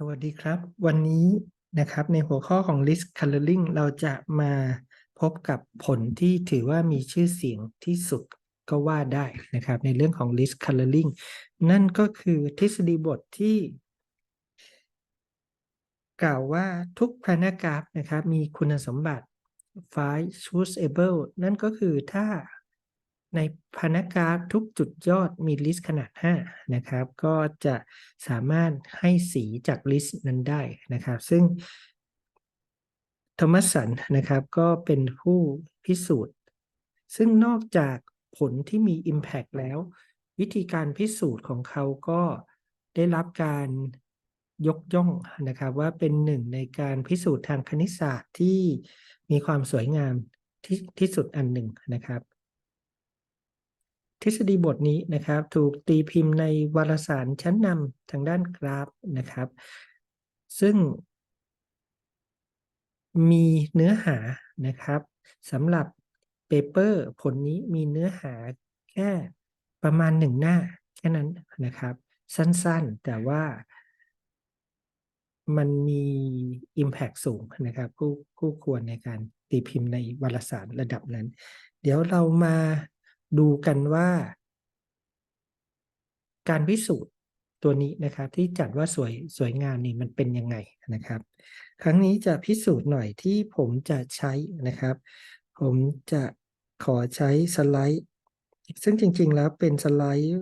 สวัสดีครับ วันนี้นะครับในหัวข้อของ list coloring เราจะมาพบกับผลที่ถือว่ามีชื่อเสียงที่สุดก็ว่าได้นะครับในเรื่องของ list coloring นั่นก็คือทฤษฎีบทที่ กล่าวว่าทุกพานกราฟนะครับมีคุณสมบัติ five choosable นั่นก็คือถ้า ในพนากราฟทุกจุดยอดมีลิสต์ขนาด 5 นะครับ ก็จะสามารถให้สีจากลิสต์นั้นได้นะครับ ซึ่งทอมัสสันนะครับก็เป็นผู้พิสูจน์ ซึ่งนอกจากผลที่มี Impact แล้ว วิธีการพิสูจน์ของเขาก็ได้รับการยกย่องนะครับว่าเป็นหนึ่งในการพิสูจน์ทางคณิตศาสตร์ที่มีความสวยงามที่ที่สุดอันหนึ่งนะครับ ทฤษฎีบทนี้นะครับ ถูกตีพิมพ์ในวารสารชั้นนำทางด้านกราฟนะครับ ซึ่งมีเนื้อหานะครับสำหรับเปเปอร์ผลนี้มีเนื้อหาแค่ประมาณหนึ่งหน้าแค่นั้นนะครับ สั้นๆ แต่ว่ามันมี Impact สูงนะครับคู่คู่ควรในการตีพิมพ์ในวารสารระดับนั้น เดี๋ยวเรามา ดูกันว่า การพิสูจน์ตัวนี้นะครับที่จัดว่าสวยสวยงามนี่มันเป็นยังไงนะครับ ครั้งนี้จะพิสูจน์หน่อยที่ผมจะใช้นะครับ ผมจะขอใช้สไลด์ ซึ่งจริง ๆ แล้วเป็นสไลด์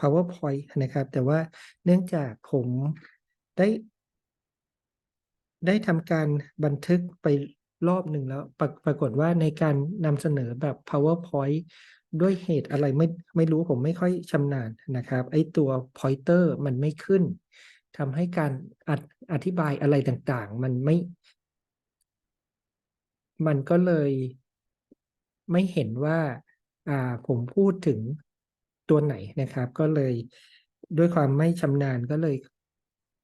PowerPoint นะครับ แต่ว่าเนื่องจากผมได้ได้ทำการบันทึกไปรอบหนึ่งแล้วปรปรากฏว่าในการนำเสนอแบบ PowerPoint ด้วยเหตุอะไรไม่ไม่รู้ผมไม่ค่อยชำนาญนะครับ ไอตัว pointer มันไม่ขึ้นทำให้การออธิบายอะไรต่างๆ มันไม่ มันก็เลยไม่เห็นว่าอ่าผมพูดถึงตัวไหนนะครับ ก็เลยด้วยความไม่ชำนาญก็เลย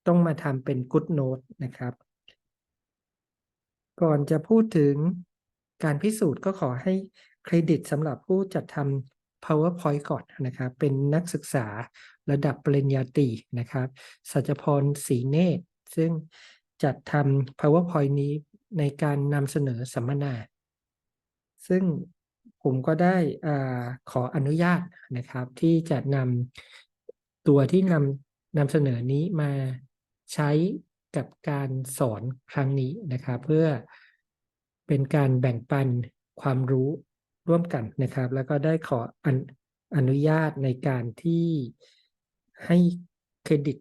ต้องมาทำเป็น Good Note นะครับ ก่อนจะพูดถึงการพิสูจน์ก็ขอให้ เครดิตสำหรับผู้จัดทำ PowerPoint ก่อนนะครับ เป็นนักศึกษาระดับปริญญาตรีนะครับ สัจพรศรีเนตร ซึ่งจัดทำ PowerPoint นี้ในการนำเสนอสัมมนา ซึ่งผมก็ได้อาขออนุญาตนะครับ ที่จะนำตัวที่นำนำเสนอนี้มาใช้กับการสอนครั้งนี้นะครับ เพื่อเป็นการแบ่งปันความรู้ ร่วมกันนะครับ แล้วก็ได้ขอออนุญาตในการที่ให้เครดิต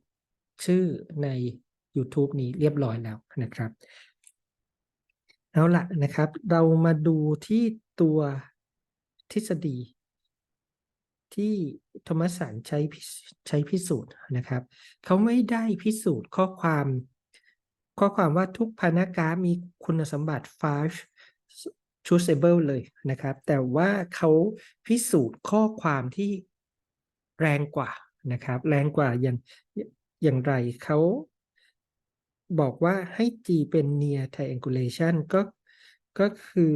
ชื่อใน YouTube นี้เรียบร้อยแล้วนะครับ เอาละนะครับ เรามาดูที่ตัวทฤษฎี ที่โทมัสสันใช้ใช้พิสูจน์นะครับ เขาไม่ได้พิสูจน์ข้อความ ข้อความว่าทุกพนากราฟมีคุณสมบัติ five choosable เลยนะครับ แต่ว่าเขาพิสูจน์ข้อความที่แรงกว่านะครับแรงกว่าอย่างอย่างไรเขาบอกว่าให้ G เป็น near triangulation ก็ก็คือ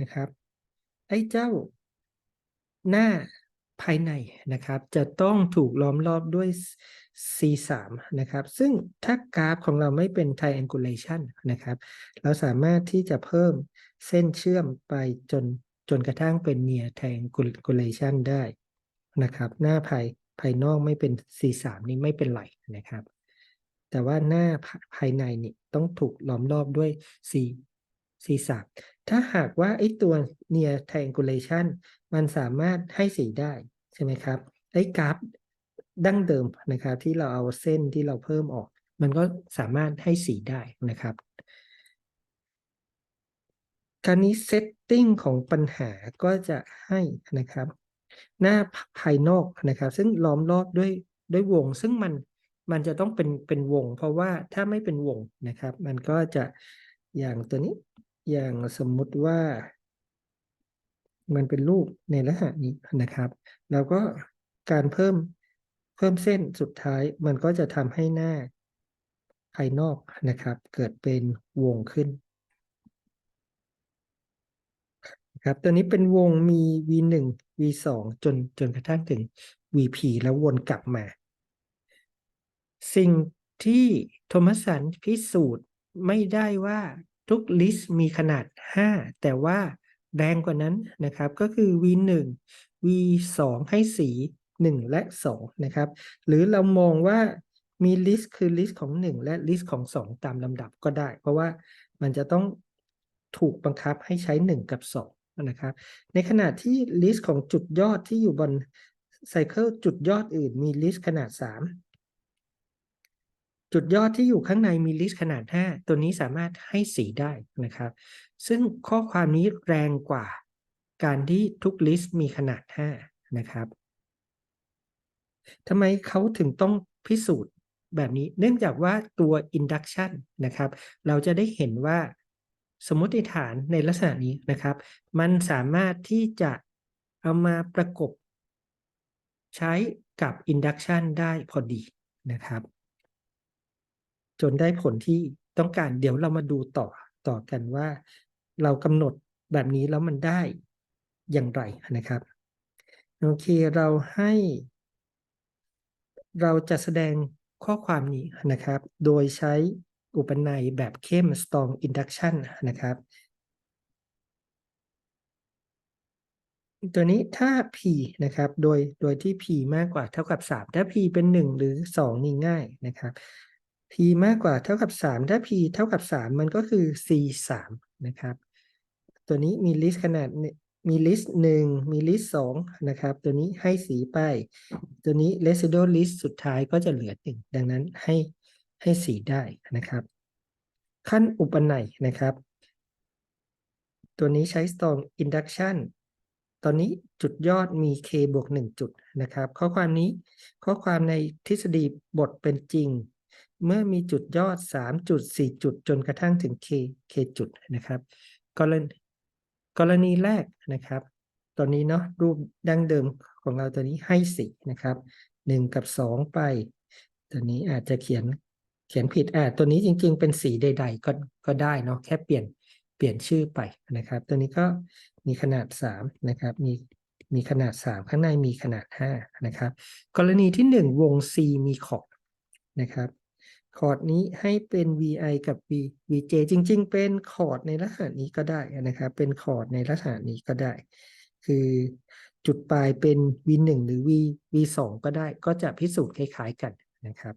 นะครับไอ้เจ้าหน้า ภายในนะครับ จะต้องถูกล้อมรอบด้วย C3 นะครับ ซึ่งถ้ากราฟของเราไม่เป็น triangulation นะครับ เราสามารถที่จะเพิ่มเส้นเชื่อมไปจนจนกระทั่งเป็น near triangulation ได้นะครับ หน้าภายภายนอกไม่เป็น C3 นี้ไม่เป็นไรนะครับ แต่ว่าหน้าภายในนี่ต้องถูกล้อมรอบด้วย C C3 ถ้าหากว่าไอ้ตัว near triangulation มันสามารถให้สีได้ ใช่ไหมครับไอ้กราฟดั้งเดิมนะครับ ที่เราเอาเส้นที่เราเพิ่มออก มันก็สามารถให้สีได้นะครับคราวนี้เซตติ้งของปัญหาก็จะให้นะครับ หน้าภายนอกนะครับ ซึ่งล้อมรอบด้วยด้วยวง ซึ่งมันมันจะต้องเป็นเป็นวง เพราะว่าถ้าไม่เป็นวงนะครับ มันก็จะอย่างตัวนี้อย่างสมมุติว่า มันเป็นรูปในลักษณะนี้นะครับ แล้วก็การเพิ่มเพิ่มเส้นสุดท้ายมันก็จะทำให้หน้าภายนอกนะครับ เกิดเป็นวงขึ้นครับตัวนี้เป็นวงมี v1 v2 จนจนกระทั่งถึง vp แล้ววนกลับมา สิ่งที่โทมัสสันพิสูจน์ไม่ได้ว่าทุกลิสต์มีขนาด 5 แต่ว่า แรงกว่านั้นนะครับก็คือ v1 v2 ให้สี 1 และ 2 นะครับ หรือเรามองว่ามีลิสต์คือลิสต์ของ 1 และลิสต์ของ 2 ตามลำดับก็ได้ เพราะว่ามันจะต้องถูกบังคับให้ใช้ 1 กับ 2 นะครับ ในขณะที่ลิสต์ของจุดยอดที่อยู่บนไซเคิลจุดยอดอื่นมีลิสต์ขนาด 3 จุดยอดที่อยู่ข้างในมีลิสต์ขนาด 5 ตัวนี้สามารถให้สีได้นะครับ ซึ่งข้อความนี้แรงกว่าการที่ทุกลิสต์มีขนาด 5 นะครับทำไมเขาถึงต้องพิสูจน์แบบนี้ เนื่องจากว่าตัว induction นะครับ เราจะได้เห็นว่าสมมติฐานในลักษณะนี้นะครับ มันสามารถที่จะเอามาประกบใช้กับ induction ได้พอดีนะครับ จนได้ผลที่ต้องการเดี๋ยวเรามาดูต่อต่อกันว่า เรากำหนดแบบนี้แล้วมันได้อย่างไรนะครับ โอเคเราให้ เราจะแสดงข้อความนี้นะครับ โดยใช้อุปนัยแบบเข้ม strong induction นะครับ ตัวนี้ถ้า p นะครับ โดยโดยที่ p มากกว่าเท่ากับ 3 ถ้า p เป็น 1 หรือ 2 นี่ง่ายนะครับ p มากกว่าเท่ากับ 3 ถ้า p เท่ากับ 3 มันก็คือ c 3นะครับ ตัวนี้มี list ขนาดมี list 1มี list 2นะครับ ตัวนี้ให้สีไป ตัวนี้ residual list สุดท้ายก็จะเหลือ1ดังนั้นให้ให้สีได้นะครับ ขั้นอุปนัยนะครับ ตัวนี้ใช้ strong induction ตอนนี้จุดยอดมี k บวก1จุดนะครับ ข้อความนี้ข้อความในทฤษฎีบทเป็นจริง เมื่อมีจุดยอด 3 จุด 4 จุดจนกระทั่งถึง k k จุดนะครับ กรณีกรณีแรกนะครับ ตอนนี้เนาะรูปดั้งเดิมของเราตัวนี้ให้สีนะครับ 1 กับ 2 ไป ตัวนี้อาจจะเขียนเขียนผิดอ่าตัวนี้จริง ๆ เป็นสีใด ๆ ก็ก็ได้เนาะแค่เปลี่ยนเปลี่ยนชื่อไปนะครับ ตัวนี้ก็มีขนาด 3 นะครับ มีมีขนาด 3 ข้างในมีขนาด 5 นะครับ กรณีที่ 1 วง C มีขอบนะครับ คอร์ดนี้ให้เป็น vi กับ v vj จริง ๆ เป็นคอร์ดในลักษณะนี้ก็ได้นะครับ เป็นคอร์ดในลักษณะนี้ก็ได้ คือจุดปลายเป็น v1 หรือ v v2 ก็ได้ ก็จะพิสูจน์คล้าย ๆ กันนะครับ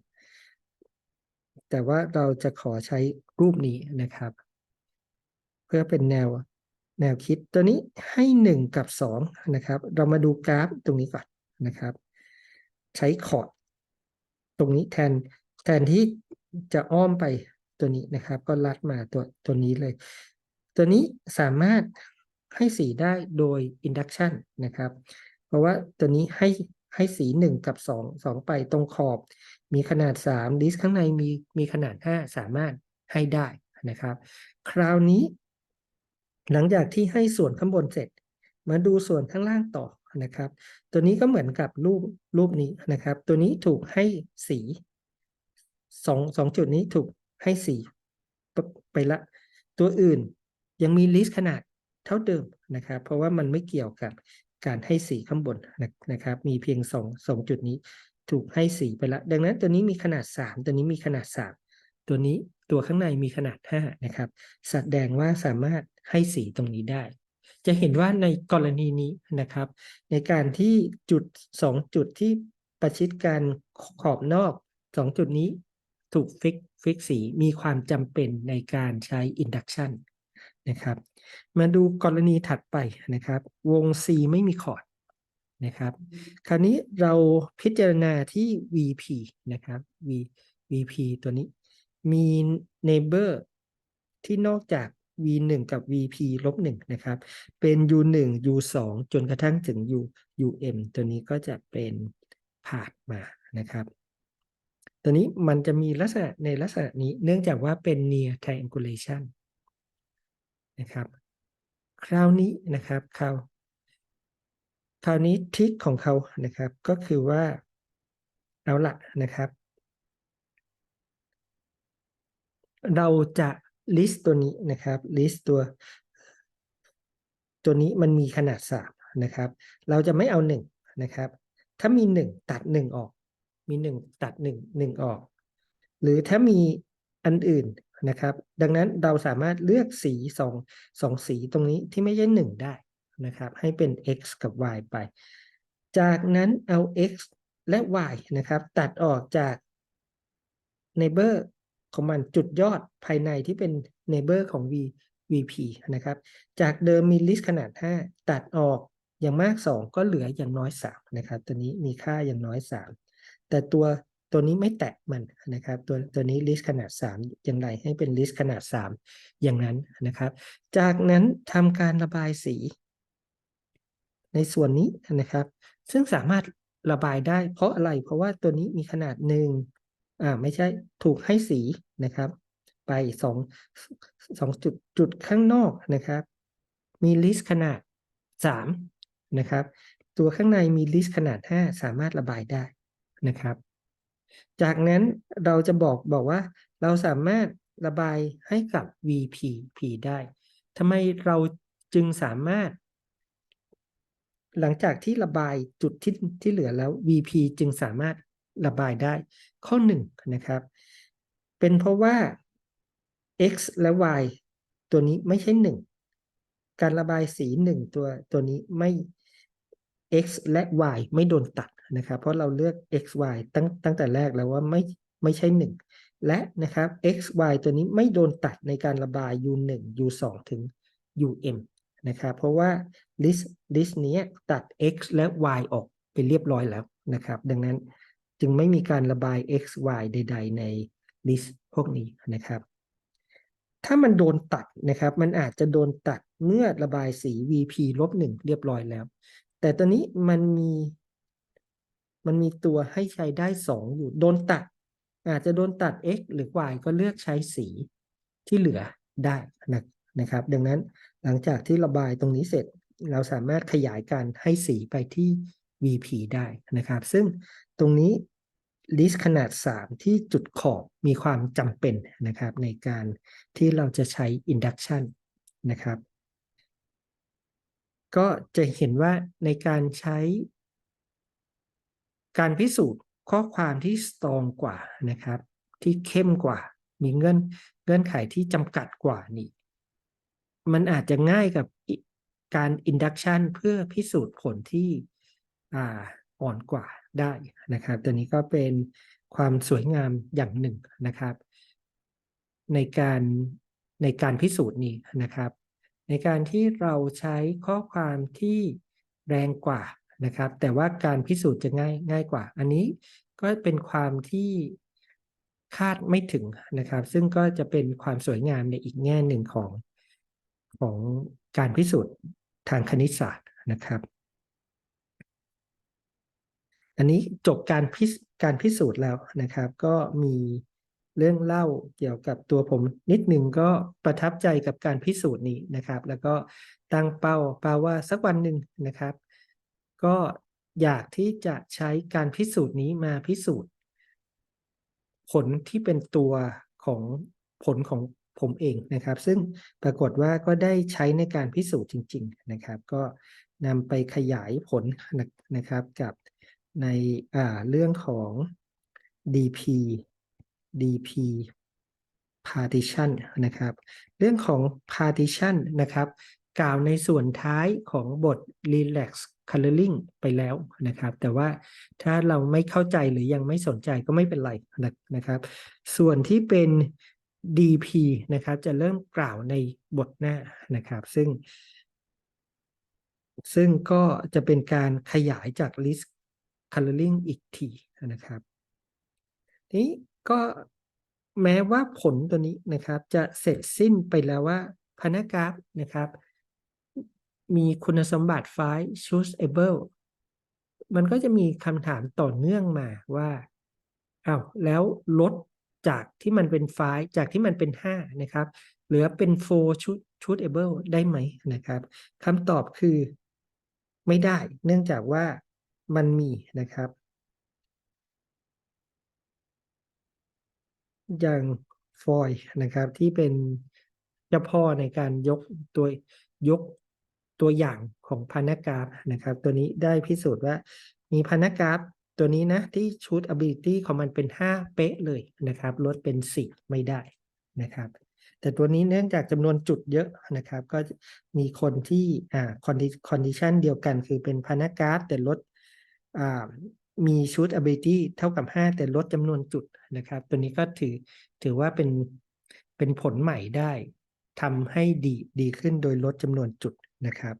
แต่ว่าเราจะขอใช้รูปนี้นะครับ เพื่อเป็นแนวแนวคิดตัวนี้ให้ 1 กับ 2 นะครับ เรามาดูกราฟตรงนี้ก่อนนะครับ ใช้คอร์ดตรงนี้แทน แทนที่จะอ้อมไปตัวนี้นะครับ ก็ลัดมาตัวตัวนี้เลย ตัวนี้สามารถให้สีได้โดย induction นะครับ เพราะว่าตัวนี้ให้ให้สี 1 กับ 2 2 ไปตรงขอบ มีขนาด 3 ดิสข้างในมีมีขนาด 5 สามารถให้ได้นะครับ คราวนี้ หลังจากที่ให้ส่วนข้างบนเสร็จ มาดูส่วนข้างล่างต่อนะครับ ตัวนี้ก็เหมือนกับรูปรูปนี้นะครับ ตัวนี้ถูกให้สี สองสองจุดนี้ถูกให้สีไปละ ตัวอื่นยังมีลิสต์ขนาดเท่าเดิมนะครับ เพราะว่ามันไม่เกี่ยวกับการให้สีข้างบนนะครับ มีเพียงสองสองจุดนี้ถูกให้สีไปละ ดังนั้นตัวนี้มีขนาด 3 ตัวนี้มีขนาด 3 ตัวนี้ตัวข้างในมีขนาด 5 นะครับแสดงว่าสามารถให้สีตรงนี้ได้ จะเห็นว่าในกรณีนี้นะครับ ในการที่จุด 2 จุดที่ประชิดกันขอบนอก 2 จุดนี้ ถูกฟิกฟิกสีมีความจำเป็นในการใช้ induction นะครับ มาดูกรณีถัดไปนะครับ วง C ไม่มีคอร์ดนะครับ คราวนี้เราพิจารณาที่ VP นะครับ V VP ตัวนี้มี neighbor ที่นอกจาก V1 กับ VP ลบ1นะครับ เป็น U1 U2 จนกระทั่งถึง U UM ตัวนี้ก็จะเป็นผ่านมานะครับ ตัวนี้มันจะมีลักษณะในลักษณะนี้เนื่องจากว่าเป็น near triangulation นะครับ คราวนี้นะครับคราวคราวนี้ทริคของเขานะครับก็คือว่าเอาละนะครับ เราจะ list ตัวนี้นะครับ list ตัว ตัวนี้มันมีขนาด3นะครับ เราจะไม่เอา1นะครับ ถ้ามี 1 ตัด 1 ออก มี1ตัด1 1ออก หรือถ้ามีอันอื่นนะครับ ดังนั้นเราสามารถเลือกสีสองสองสีตรงนี้ที่ไม่ใช่หนึ่งได้นะครับ ให้เป็น x กับ y ไป จากนั้นเอา x และ y นะครับ ตัดออกจาก neighbor ของมันจุดยอดภายในที่เป็น neighbor ของ v vp นะครับ จากเดิมมี list ขนาด 5 ตัดออกอย่างมาก 2 ก็เหลืออย่างน้อย 3 นะครับ ตัวนี้มีค่าอย่างน้อย 3 แต่ตัวตัวนี้ไม่แตะมันนะครับ ตัวตัวนี้ list ขนาด 3 อย่างไรให้เป็น list ขนาด 3 อย่างนั้นนะครับ จากนั้นทำการระบายสี ในส่วนนี้นะครับ ซึ่งสามารถระบายได้ เพราะอะไรเพราะว่าตัวนี้มีขนาดหนึ่งอ่าไม่ใช่ถูกให้สีนะครับ ไปสองสองจุดจุดข้างนอกนะครับ มีลิสต์ขนาดสามนะครับ ตัวข้างในมีลิสต์ขนาดห้าสามารถระบายได้ นะครับ จากนั้นเราจะบอกบอกว่า เราสามารถระบายให้กับ VP P ได้ทำไมเราจึงสามารถ หลังจากที่ระบายจุดที่ที่เหลือแล้ว VP จึงสามารถระบายได้ ข้อหนึ่งนะครับ เป็นเพราะว่า x และ y ตัวนี้ไม่ใช่หนึ่งการระบายสีหนึ่งตัวตัวนี้ไม่ x และ y ไม่โดนตัด นะครับเพราะเราเลือก x y ตั้งตั้งแต่แรกแล้วว่าไม่ไม่ใช่หนึ่งและนะครับ x y ตัวนี้ไม่โดนตัดในการระบาย u 1 u 2ถึง um นะครับเพราะว่า list list นี้ตัด x และ y ออกไปเรียบร้อยแล้วนะครับ ดังนั้นจึงไม่มีการระบาย x y ใด ๆ ใน list พวกนี้นะครับ ถ้ามันโดนตัดนะครับ มันอาจจะโดนตัดเมื่อระบายสี VP ลบหนึ่งเรียบร้อยแล้ว แต่ตอนนี้มันมี มันมีตัวให้ใช้ได้สองอยู่ โดนตัด อาจจะโดนตัด x หรือ y ก็เลือกใช้สีที่เหลือได้นะนะครับ ดังนั้นหลังจากที่ระบายตรงนี้เสร็จ เราสามารถขยายการให้สีไปที่ VP ได้นะครับ ซึ่งตรงนี้ list ขนาด 3 ที่จุดขอบมีความจำเป็นนะครับ ในการที่เราจะใช้ induction นะครับ ก็จะเห็นว่าในการใช้ การพิสูจน์ข้อความที่ strong กว่านะครับ ที่เข้มกว่า มีเงื่อนเงื่อนไขที่จำกัดกว่านี่มันอาจจะง่ายกับการ induction เพื่อพิสูจน์ผลที่อ่าอ่อนกว่าได้นะครับตัวนี้ก็เป็นความสวยงามอย่างหนึ่งนะครับ ในการในการพิสูจน์นี้นะครับ ในการที่เราใช้ข้อความที่แรงกว่า นะครับ แต่ว่าการพิสูจน์จะง่ายง่ายกว่า อันนี้ก็เป็นความที่คาดไม่ถึงนะครับ ซึ่งก็จะเป็นความสวยงามในอีกแง่หนึ่งของของการพิสูจน์ทางคณิตศาสตร์นะครับ อันนี้จบการพิการพิสูจน์แล้วนะครับ ก็มีเรื่องเล่าเกี่ยวกับตัวผมนิดหนึ่งก็ประทับใจกับการพิสูจน์นี้นะครับ แล้วก็ตั้งเป้าเป้าว่าสักวันหนึ่งนะครับ ก็อยากที่จะใช้การพิสูจน์นี้มาพิสูจน์ ผลที่เป็นตัวของผลของผมเองนะครับ ซึ่งปรากฏว่าก็ได้ใช้ในการพิสูจน์จริง ๆ นะครับ ก็นำไปขยายผลนะครับกับในอ่าเรื่องของ DP DP partition นะครับ เรื่องของ partition นะครับ กล่าวในส่วนท้ายของบท relax coloring ไปแล้วนะครับ แต่ว่าถ้าเราไม่เข้าใจหรือยังไม่สนใจก็ไม่เป็นไรนะครับ ส่วนที่เป็น DP นะครับจะเริ่มกล่าวในบทหน้านะครับ ซึ่ง ซึ่งก็จะเป็นการขยายจาก list coloring อีกทีนะครับ นี้ก็แม้ว่าผลตัวนี้นะครับ จะเสร็จสิ้นไปแล้วว่าพนักกราฟนะครับ มีคุณสมบัติไฟล์ choosable มันก็จะมีคำถามต่อเนื่องมาว่าอ้าวแล้วลดจากที่มันเป็นไฟล์จากที่มันเป็น 5 นะครับ เหลือเป็น4 choosable ได้ไหมนะครับคำตอบคือไม่ได้ เนื่องจากว่ามันมีนะครับ อย่างฟอยนะครับที่เป็นเจ้าพ่อในการยกตัวยก ตัวอย่างของพานากราฟนะครับ ตัวนี้ได้พิสูจน์ว่ามีพานากราฟตัวนี้นะที่ shoot ability ของมันเป็น 5 เป๊ะเลยนะครับ ลดเป็น 4 ไม่ได้นะครับ แต่ตัวนี้เนื่องจากจำนวนจุดเยอะนะครับ ก็มีคนที่อ่า condi- condition เดียวกันคือเป็นพานาการ์ดแต่ลดอ่ามี shoot ability เท่ากับ 5 แต่ลดจำนวนจุดนะครับ ตัวนี้ก็ถือถือว่าเป็นเป็นผลใหม่ได้ทำให้ดีดีขึ้นโดยลดจำนวนจุด นะครับ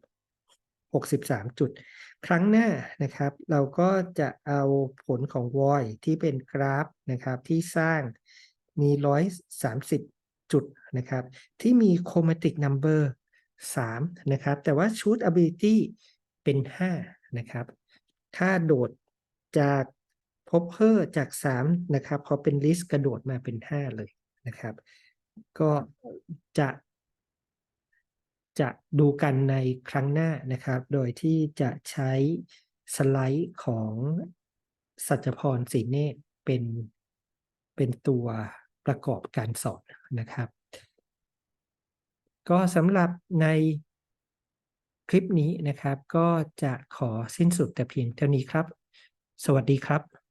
63 จุด ครั้งหน้านะครับ เราก็จะเอาผลของ void ที่เป็นกราฟนะครับที่สร้างมี 130 จุดนะครับ ที่มี chromatic number 3นะครับ แต่ว่า shoot ability เป็น 5 นะครับถ้าโดดจากพบเพอร์จาก 3 นะครับพอเป็น list กระโดดมาเป็น 5 เลยนะครับ ก็จะ จะดูกันในครั้งหน้านะครับ โดยที่จะใช้สไลด์ของสัจพรศรีเนตรเป็นเป็นตัวประกอบการสอนนะครับ ก็สำหรับในคลิปนี้นะครับ ก็จะขอสิ้นสุดแต่เพียงเท่านี้ครับ สวัสดีครับ